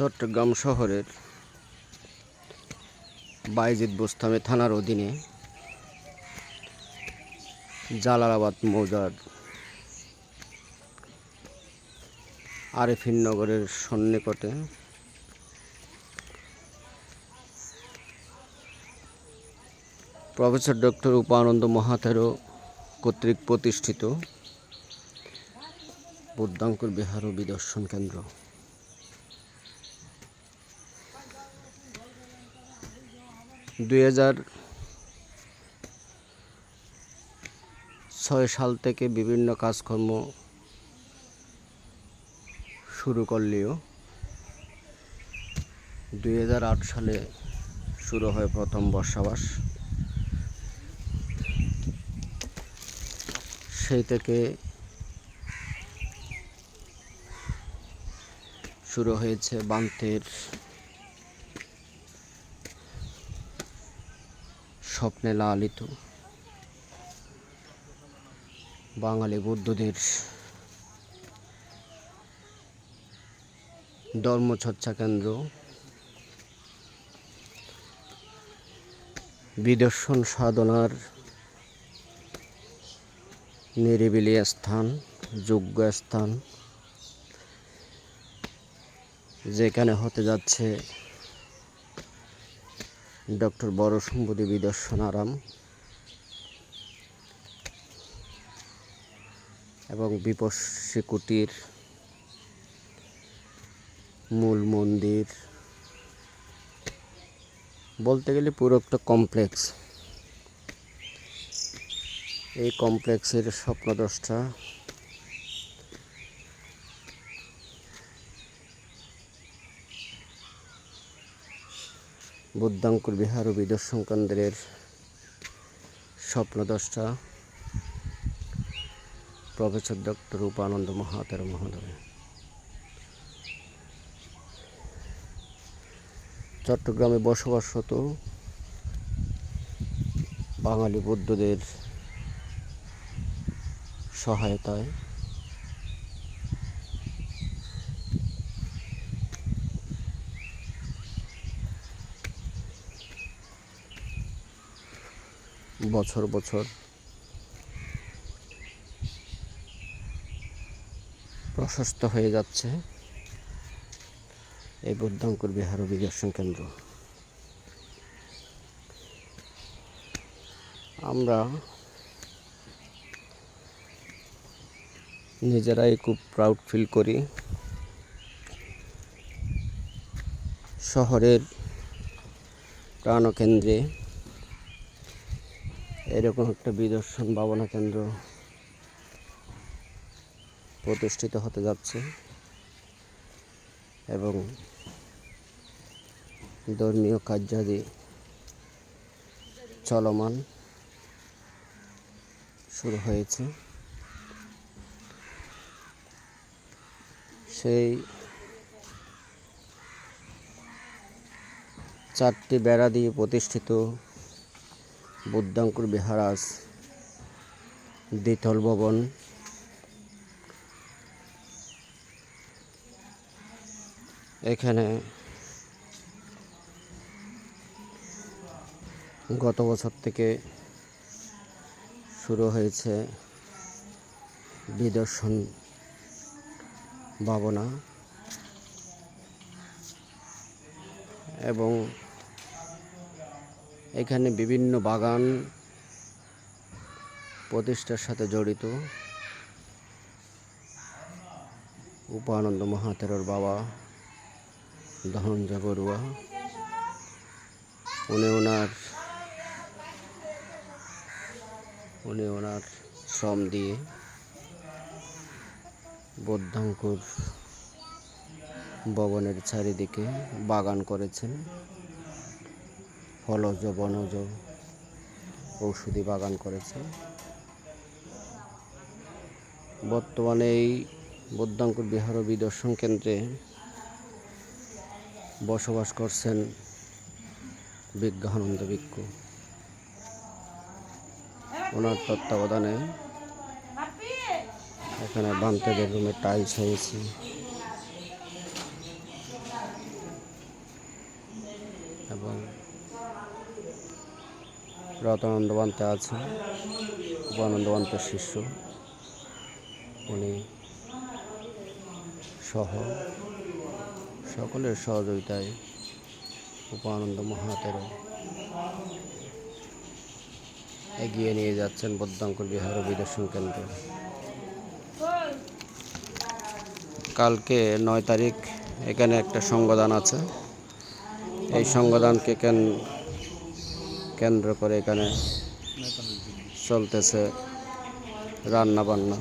চট্টগ্রাম শহরের বাইজিদ বোস্তামে থানার অধীনে জালালাবাদ মৌজার আরেফিন নগরের সন্নিকটে প্রফেসর ডক্টর উপানন্দ মহাতেরো কর্তৃক প্রতিষ্ঠিত বুদ্ধাঙ্কুর বিহার ও বিদর্শন কেন্দ্র। দুই ছয় সাল থেকে বিভিন্ন কাজকর্ম শুরু করলেও দুই হাজার আট সালে শুরু হয় প্রথম বর্ষাবাস। সেই থেকে শুরু হয়েছে বান্তের স্বপ্নে লালিত। বাঙালি বুদ্ধদের ধর্মচর্চা কেন্দ্র। বিদর্শন সাধনার নিরিবিলি স্থান, যোগ্য স্থান, যেখানে হতে যাচ্ছে ডক্টর বড় সম্পদী বিদর্শন আরাম এবং বিপস্সী কুটির মূল মন্দির। বলতে গেলে পুরো একটা কমপ্লেক্স এই কমপ্লেক্সের স্বপ্নদ্রষ্টা বুদ্ধাঙ্কুর বিহার ও বিদর্শন কেন্দ্রের স্বপ্নদ্রষ্টা, প্রফেসর ডক্টর রূপানন্দ মহাতের মহোদয়। চট্টগ্রামে বসবাসরত বাঙালি বৌদ্ধদের সহায়তায় বছর বছর। প্রশস্ত হয়ে যাচ্ছে এই বুদ্ধাঙ্কুর বিহার ও কেন্দ্র। আমরা নিজেরাই খুব প্রাউড ফিল করি। শহরের প্রাণকেন্দ্রে এরকম একটা বিদর্শন ভাবনা কেন্দ্র প্রতিষ্ঠিত হতে যাচ্ছে এবং ধর্মীয় কার্যাদি চলমান শুরু হয়েছে। সেই চারটি বেড়া দিয়ে প্রতিষ্ঠিত বুদ্ধাঙ্কুর বিহারাস দ্বিতল ভবন এখানে গত বছর থেকে শুরু হয়েছে বিদর্শন ভাবনা এবং এখানে বিভিন্ন বাগান প্রতিষ্ঠার সাথে জড়িত। উপানন্দ মহাতেরর বাবা, ধনঞ্জয় বড়ুয়া, উনি ওনার উনি ওনার শ্রম দিয়ে বৌদ্ধাঙ্কুর ভবনের চারিদিকে বাগান করেছেন। ফলজ বনজ ঔষধি বাগান করেছে। বর্তমানে এই বৌদ্ধাঙ্কুর বিহার ও বিদর্শন কেন্দ্রে বসবাস করছেন বিজ্ঞানন্দ ভিক্ষু। ওনার তত্ত্বাবধানে এখানে বান্তেদের রুমে টাইলস হয়েছে। এবং রতনানন্দ বান্তে আছে উপানন্দ বান্তের শিষ্য। উনি সহ সকলের সহযোগিতায় উপানন্দ মহাতেরও এগিয়ে নিয়ে যাচ্ছেন বদ্যাঙ্কুর বিহার বিদর্শন কেন্দ্র। কালকে নয় তারিখ এখানে একটা সংগদান আছে। এই সংগদানকে কেন কেন্দ্র করে এখানে চলতেছে রান্না বান্না